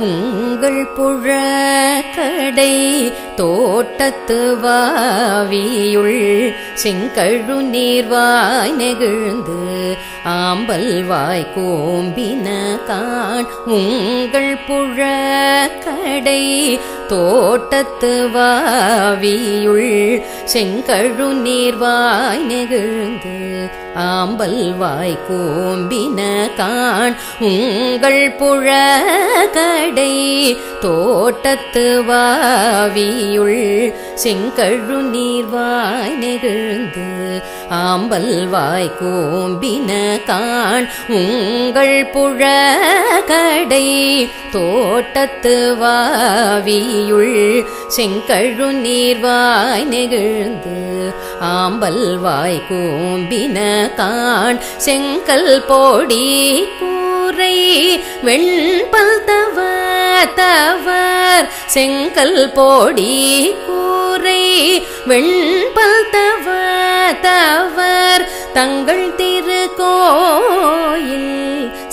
உங்கள் புழக்கடை தோட்டத்து வாவியுள் செங்கழு நீர்வாய் நெகிழ்ந்து ஆம்பல் வாய் கோம்பின கான் உங்கள் கடை தோட்டத்து வாவியுள் செங்கழு நீர்வாய் நெகிழ்ந்து ஆம்பல் வாய் கோம்பின கான் உங்கள் புழ கடை தோட்டத்து வாவியுள் செங்கழு நீர்வாய் நெகிழ் நெகிழ்ந்து ஆம்பல் வாய் கோம்பின கான் உங்கள் புழக்கடை தோட்டத்து வாவியுள் செங்கழு நீர்வாய் நெகிழ்ந்து ஆம்பல் வாய் கூம்பின கான் செங்கல் போடி கூரை வெண்பல் தவ தவர் செங்கல் போடி கூரை வெண்பல் தவர் தங்கள் திருக்கோயில்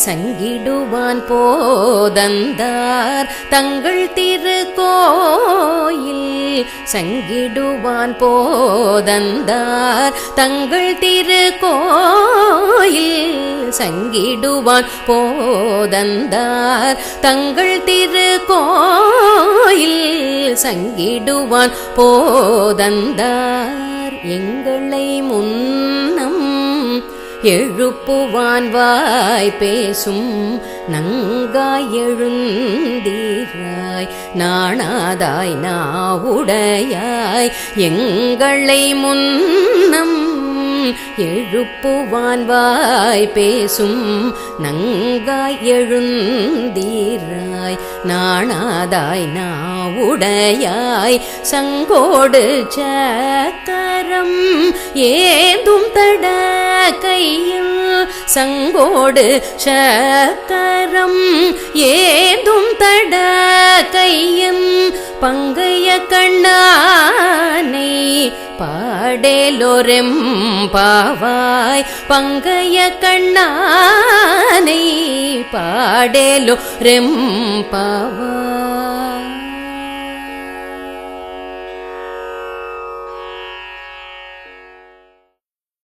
சங்கிடுவான் போதந்தார். தங்கள் திருக்கோயில் சங்கிடுவான் போதந்தார். தங்கள் திருக்கோயில் சங்கிடுவான் போதந்தார். தங்கள் திருக்கோயில் சங்கிடுவான் போதந்தார். எங்களை முன் எழுப்புவான் வாய் பேசும் நங்காய் எழுந்தீராய். நாணாதாய் நாவுடையாய். எங்களை முன்னம் எழுப்புவான் வாய் பேசும் நங்காய் எழுந்தீராய். நாணாதாய் நாவுடையாய். சங்கோடு சக்கரம் ஏதும் த கையில் சங்கோடு சக்கரம் ஏதும் தட கையும் பங்கைய கண்ணானை பாடேலோரெம் பாவாய் பங்கைய கண்ணானை பாடேலோ ரெம் பாவாய்